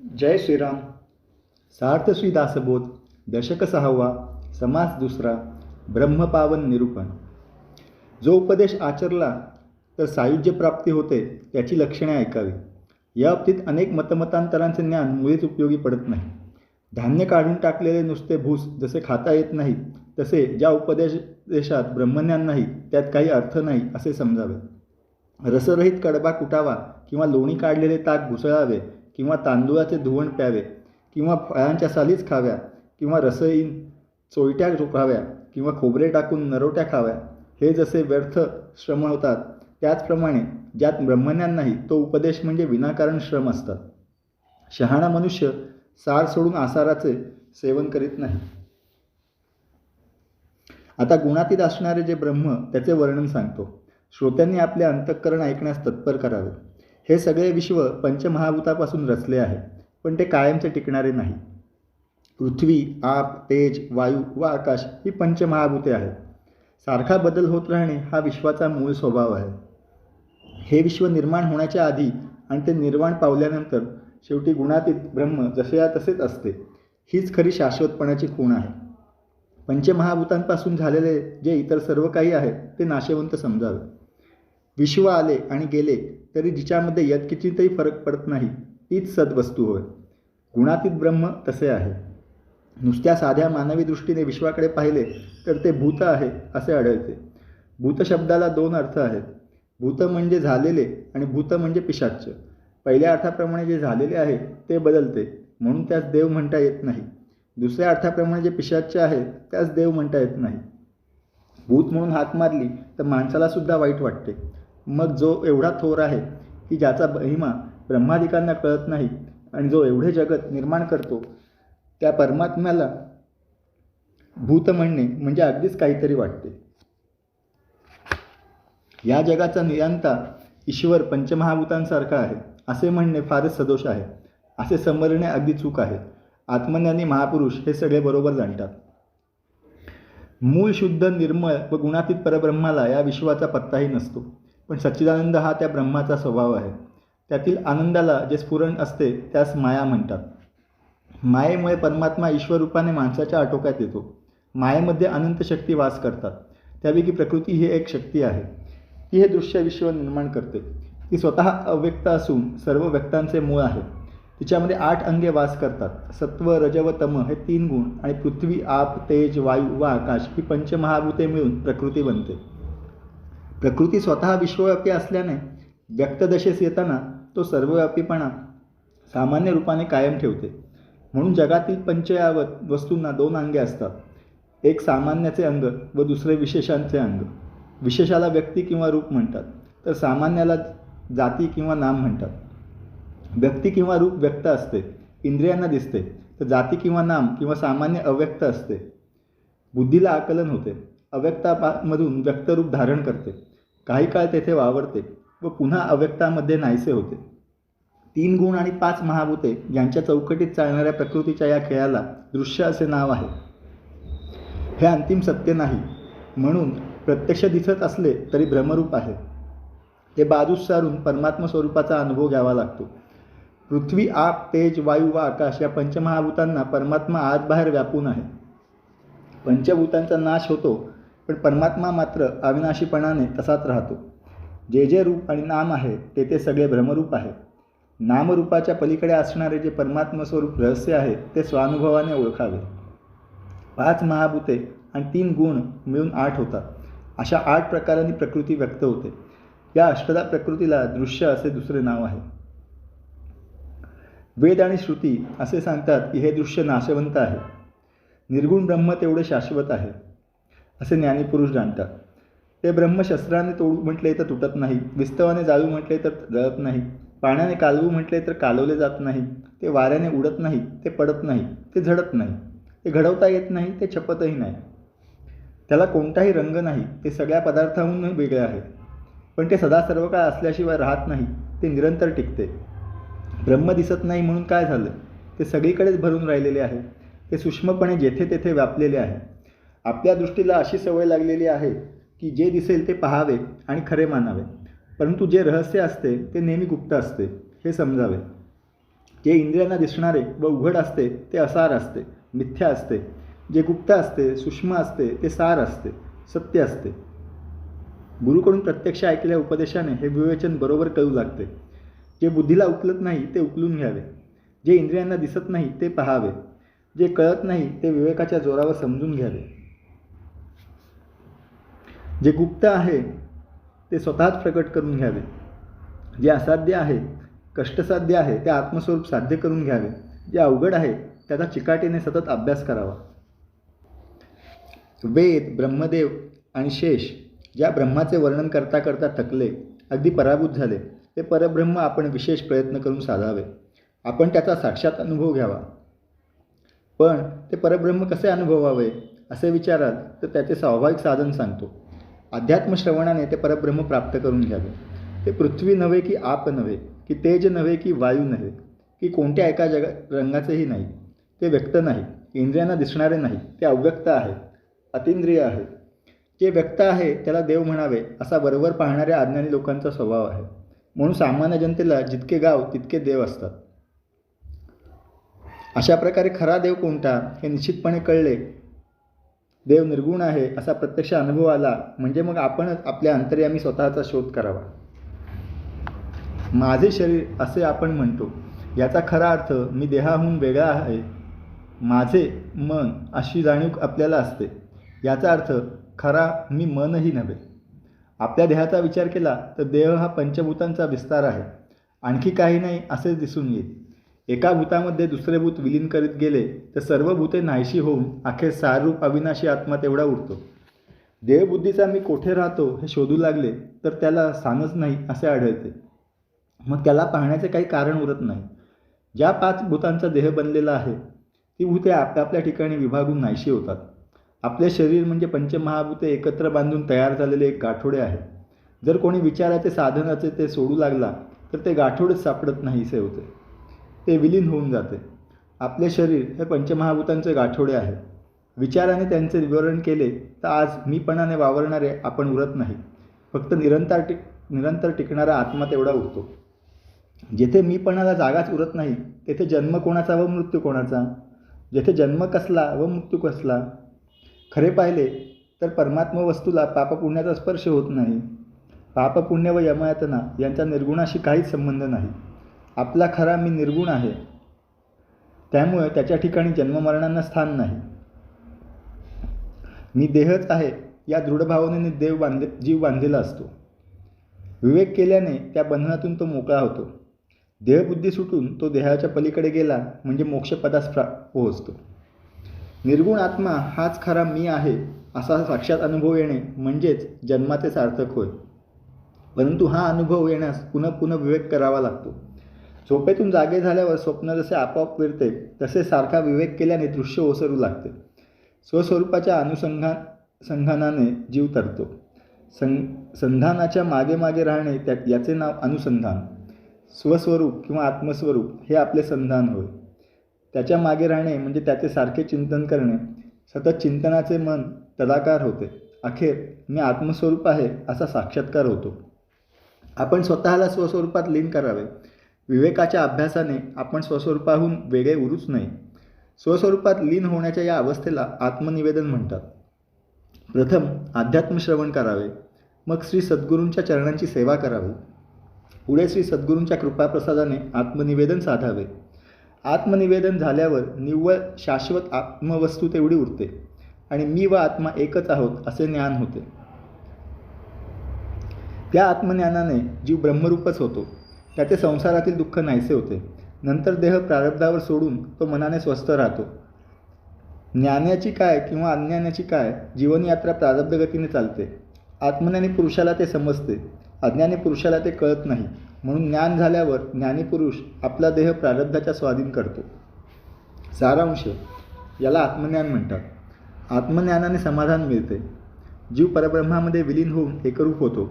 जय श्रीराम। सार्थश्री दासबोध दशक सहावा समास दुसरा ब्रह्मपावन निरूपण. जो उपदेश आचरला तर सायुज्य प्राप्ती होते त्याची लक्षणे ऐकावी. या बाबतीत अनेक मतमतांतरांचे ज्ञान मुळीच उपयोगी पडत नाही. धान्य काढून टाकलेले नुसते भूस जसे खाता येत नाही तसे ज्या उपदेश देशात ब्रह्मज्ञान नाही त्यात काही अर्थ नाही असे समजावे. रसरहित कडबा कुटावा किंवा लोणी काढलेले ताक घुसळावे किंवा तांदूळाचे धुवण प्यावे किंवा फळांच्या सालीच खाव्या किंवा रसईन चोयट्या झोपाव्या किंवा खोबरे टाकून नरोट्या खाव्या हे जसे व्यर्थ श्रम होतात त्याचप्रमाणे ज्यात ब्रह्मज्ञान नाही तो उपदेश म्हणजे विनाकारण श्रम असतात. शहाणा मनुष्य सार सोडून आसाराचे सेवन करीत नाही. आता गुणातीत असणारे जे ब्रह्म त्याचे वर्णन सांगतो. श्रोत्यांनी आपले अंतःकरण ऐकण्यास तत्पर करावे. हे सगळे विश्व पंचमहाभूतापासून रचले आहे पण ते कायमचे टिकणारे नाही. पृथ्वी आप तेज वायू व आकाश ही पंचमहाभूते आहेत. सारखा बदल होत राहणे हा विश्वाचा मूळ स्वभाव आहे. हे विश्व निर्माण होण्याच्या आधी आणि ते निर्माण पावल्यानंतर शेवटी गुणातीत ब्रह्म जसे या तसेच असते हीच खरी शाश्वतपणाची खूण आहे. पंचमहाभूतांपासून झालेले जे इतर सर्व काही आहे ते नाशवंत समजावे. विश्व आले आणि गेले तरी जिच्यामध्ये यत्किचितही फरक पडत नाही तीच सद्वस्तू होय. गुणातीत ब्रह्म तसे आहे. नुसत्या साध्या मानवी दृष्टीने विश्वाकडे पाहिले तर ते भूत आहे असे आढळते. भूत शब्दाला दोन अर्थ आहेत. भूत म्हणजे झालेले आणि भूत म्हणजे पिशाच्च. पहिल्या अर्थाप्रमाणे जे झालेले आहे ते बदलते म्हणून त्यास देव म्हणता येत नाही. दुसऱ्या अर्थाप्रमाणे जे पिशाच्च आहे त्यास देव म्हणता येत नाही. भूत म्हणून हाक मारली तर माणसाला सुद्धा वाईट वाटते. मग जो एवढा थोर आहे की ज्याचा महिमा ब्रह्मादिकांना कळत नाही आणि जो एवढे जगत निर्माण करतो त्या परमात्म्याला भूत म्हणणे म्हणजे अगदीच काहीतरी वाटते. या जगाचा नियंता ईश्वर पंचमहाभूतांसारखा आहे असे म्हणणे फारच सदोष आहे असे समरणे अगदी चूक आहे. आत्मज्ञानी महापुरुष हे सगळे बरोबर जाणतात. मूळ शुद्ध निर्मळ व गुणातीत परब्रह्माला या विश्वाचा पत्ताही नसतो. पण सच्चिदानंद हा त्या ब्रह्माचा स्वभाव आहे. त्यातील आनंदाला जे स्फुरण असते त्यास माया म्हणतात. मायेमुळे परमात्मा ईश्वरूपाने माणसाच्या आटोक्यात येतो. मायेमध्ये अनंत शक्ती वास करतात. त्यापैकी प्रकृती ही एक शक्ती आहे. ती हे दृश्य विश्व निर्माण करते. ती स्वतः अव्यक्त असून सर्व व्यक्तांचे मूळ आहे. तिच्यामध्ये आठ अंगे वास करतात. सत्व रज व तम हे तीन गुण आणि पृथ्वी आप तेज वायू व आकाश ही पंचमहाभूते मिळून प्रकृती बनते. प्रकृती स्वतः विश्वव्यापी असल्याने व्यक्तदशेस येताना तो सर्वव्यापीपणा सामान्य रूपाने कायम ठेवते. म्हणून जगातील पंचयावत वस्तूंना दोन अंगे असतात. एक सामान्याचे अंग व दुसरे विशेषांचे अंग. विशेषाला व्यक्ती किंवा रूप म्हणतात. तर सामान्याला जाती किंवा नाम म्हणतात. व्यक्ती किंवा रूप व्यक्त असते. इंद्रियांना दिसते. तर जाती किंवा नाम किंवा सामान्य अव्यक्त असते. बुद्धीला आकलन होते. अव्यक्तामधून व्यक्तरूप धारण करते. काही काळ तेथे वावरते व पुन्हा अव्यक्तामध्ये नाहीसे होते. तीन गुण आणि पाच महाभूते यांच्या चौकटीत चालणाऱ्या प्रकृतीच्या या खेळाला दृश्य असे नाव आहे. हे अंतिम सत्य नाही म्हणून प्रत्यक्ष दिसत असले तरी भ्रमरूप आहे. ते बाजूस सारून परमात्म स्वरूपाचा अनुभव घ्यावा लागतो. पृथ्वी आप तेज वायू व आकाश या पंचमहाभूतांना परमात्मा आत बाहेर व्यापून आहे. पंचभूतांचा नाश होतो पण परमात्मा मात्र अविनाशीपणाने तसाच राहतो. जे जे रूप आणि नाम आहे ते ते सगळे भ्रमरूप आहे. नामरूपाच्या पलीकडे असणारे जे परमात्मस्वरूप रहस्य आहे ते स्वानुभवाने ओळखावे. पाच महाभूते आणि तीन गुण मिळून आठ होतात. अशा आठ प्रकारांनी प्रकृती व्यक्त होते. या अष्टदा प्रकृतीला दृश्य असे दुसरे नाव आहे. वेद आणि श्रुती असे सांगतात की हे दृश्य नाशवंत आहे. निर्गुण ब्रह्म तेवढे शाश्वत आहे. असे ज्ञानीपुरुष जाणतात. ते ब्रह्मशस्त्राने तोडू म्हटले तर तुटत नाही विस्तवाने जाळू म्हटले तर जळत नाही पाण्याने कालवू म्हटले तर कालवले जात नाही ते वाऱ्याने उडत नाही ते पडत नाही ते झडत नाही ते घडवता येत नाही ते छपतही नाही. त्याला कोणताही रंग नाही ते सगळ्या पदार्थाहून वेगळे आहे. पण ते सदा सर्व काळ असल्याशिवाय राहत नाही ते निरंतर टिकते. ब्रह्म दिसत नाही म्हणून काय झालं? ते सगळीकडेच भरून राहिलेले आहे. ते सूक्ष्मपणे जेथे तेथे व्यापलेले आहे. आपल्या दृष्टीला अशी सवय लागलेली आहे की जे दिसेल ते पहावे आणि खरे मानावे. परंतु जे रहस्य असते ते नेहमी गुप्त असते हे समजावे. जे इंद्रियांना दिसणारे व उघड असते ते असार असते मिथ्या असते. जे गुप्त असते सूक्ष्म असते ते सार असते सत्य असते. गुरुकडून प्रत्यक्ष ऐकलेल्या उपदेशाने हे विवेचन बरोबर कळू लागते. जे बुद्धीला उकलत नाही ते उकलून घ्यावे. जे इंद्रियांना दिसत नाही ते पहावे. जे कळत नाही ते विवेकाच्या जोरावर समजून घ्यावे. जे गुप्त आहे ते स्वतःच प्रकट करून घ्यावे. जे असाध्य आहे कष्टसाध्य आहे ते आत्मस्वरूप साध्य करून घ्यावे. जे अवघड आहे त्याचा चिकाटीने सतत अभ्यास करावा. वेद ब्रह्मदेव आणि शेष ज्या ब्रह्माचे वर्णन करता करता थकले अगदी पराभूत झाले ते परब्रह्म आपण विशेष प्रयत्न करून साधावे. आपण त्याचा साक्षात अनुभव घ्यावा. पण ते परब्रह्म कसे अनुभवावे असे विचाराल तर त्याचे स्वाभाविक साधन सांगतो. अध्यात्म श्रवणाने ते परब्रह्म प्राप्त करून घ्यावे. ते पृथ्वी नव्हे की आप नव्हे की तेज नव्हे की वायू नव्हे की कोणत्या एका जगा रंगाचेही नाही. ते व्यक्त नाही इंद्रियांना दिसणारे नाही ते अव्यक्त आहे अतिंद्रिय आहे. जे व्यक्त आहे त्याला देव म्हणावे असा बरोबर पाहणाऱ्या अज्ञानी लोकांचा स्वभाव आहे. म्हणून सामान्य जनतेला जितके गाव तितके देव असतात. अशा प्रकारे खरा देव कोणता हे निश्चितपणे कळले देव निर्गुण आहे असा प्रत्यक्ष अनुभव आला म्हणजे मग आपणच आपल्या अंतर्यामी स्वतःचा शोध करावा. माझे शरीर असे आपण म्हणतो याचा खरा अर्थ मी देहाहून वेगळा आहे. माझे मन अशी जाणीव आपल्याला असते. याचा अर्थ खरा मी मनही नव्हे. आपल्या देहाचा विचार केला तर देह हा पंचभूतांचा विस्तार आहे. आणखी काही नाही असेच दिसून येईल. एका भूतामध्ये दुसरे भूत विलीन करीत गेले तर सर्व भूते नाहीशी होऊन अखेर सारूप अविनाशी आत्मा तेवढा उरतो देहबुद्धीचा मी कोठे राहतो हे शोधू लागले तर त्याला स्थानच नाही असे आढळते. मग त्याला पाहण्याचे काही कारण उरत नाही. ज्या पाच भूतांचा देह बनलेला आहे ती भूते आपापल्या ठिकाणी विभागून नाहीशी होतात. आपले शरीर म्हणजे पंचमहाभूते एकत्र बांधून तयार झालेले एक गाठोडे आहे. जर कोणी विचाराचे साधनाचे ते सोडू लागला तर ते गाठोडेच सापडत नाहीसे होते. ते विलीन होऊन जाते. आपले शरीर हे पंचमहाभूतांचे गाठोडे आहे. विचाराने त्यांचे विवरण केले तर आज मीपणाने वावरणारे आपण उरत नाही. फक्त निरंतर टिक निरंतर टिकणारा आत्मा तेवढा उरतो. जेथे मीपणाला जागाच उरत नाही तेथे जन्म कोणाचा व मृत्यू कोणाचा? जेथे जन्म कसला व मृत्यू कसला? खरे पाहिले तर परमात्म वस्तूला पापपुण्याचा स्पर्श होत नाही. पापपुण्य व यमयातना यांचा निर्गुणाशी काहीच संबंध नाही. आपला खरा मी निर्गुण आहे. त्यामुळे त्याच्या ठिकाणी जन्ममरणांना स्थान नाही. मी देहच आहे या दृढ भावनेने देव बांधले जीव बांधलेला असतो. विवेक केल्याने त्या बंधनातून तो मोकळा होतो. देहबुद्धी सुटून तो देहाच्या पलीकडे गेला म्हणजे मोक्षपदास प्रा पोहोचतो. निर्गुण आत्मा हाच खरा मी आहे असा साक्षात अनुभव येणे म्हणजेच जन्माचे सार्थक होय. परंतु हा अनुभव येण्यास पुन्हा पुन्हा विवेक करावा लागतो. झोपेतून जागे झाल्यावर स्वप्न जसे आपोआप फिरते तसे सारखा विवेक केल्याने दृश्य ओसरू लागते. स्वस्वरूपाच्या अनुसंधान संधानाने जीव तरतो. सं संधानाच्या मागे मागे राहणे त्या याचे नाव अनुसंधान. स्वस्वरूप किंवा आत्मस्वरूप हे आपले संधान होय. त्याच्यामागे राहणे म्हणजे त्याचे सारखे चिंतन करणे. सतत चिंतनाचे मन तदाकार होते. अखेर मी आत्मस्वरूप आहे असा साक्षात्कार होतो. आपण स्वतःला स्वस्वरूपात लीन करावे. विवेकाच्या अभ्यासाने आपण स्वस्वरूपाहून वेगळे उरूच नाही. स्वस्वरूपात लीन होण्याच्या या अवस्थेला आत्मनिवेदन म्हणतात. प्रथम अध्यात्म श्रवण करावे. मग श्री सद्गुरूंच्या चरणांची सेवा करावी. पुढे श्री सद्गुरूंच्या कृपाप्रसादाने आत्मनिवेदन साधावे. आत्मनिवेदन झाल्यावर निव्वळ शाश्वत आत्मवस्तू तेवढी उरते आणि मी व आत्मा एकच आहोत असे ज्ञान होते. त्या आत्मज्ञानाने जीव ब्रह्मरूपच होतो. त्याचे संसारातील दुःख नाहीसे होते. नंतर देह प्रारब्धावर सोडून तो मनाने स्वस्थ राहतो. ज्ञानाची काय किंवा अज्ञानाची काय जीवनयात्रा प्रारब्ध गतीने चालते. आत्मज्ञानी पुरुषाला ते समजते. अज्ञानी पुरुषाला ते कळत नाही. म्हणून ज्ञान झाल्यावर ज्ञानी पुरुष आपला देह प्रारब्धाच्या स्वाधीन करतो. सारांश. याला आत्मज्ञान म्हणतात. आत्मज्ञानाने समाधान मिळते. जीव परब्रह्मामध्ये विलीन होऊन एकरूप होतो.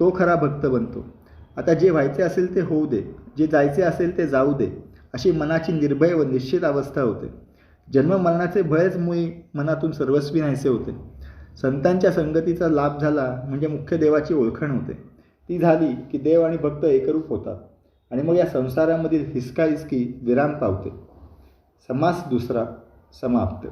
तो खरा भक्त बनतो. आता जे व्हायचे असेल ते होऊ दे. जे जायचे असेल ते जाऊ दे. अशी मनाची निर्भय व निश्चित अवस्था होते. जन्ममरणाचे भयच मुळी मनातून सर्वस्वी नाहीसे होते. संतांच्या संगतीचा लाभ झाला म्हणजे मुख्य देवाची ओळखण होते. ती झाली की देव आणि भक्त एकरूप होतात आणि मग या संसारामधील हिसका हिसकी विराम पावते. समास दुसरा समाप्त.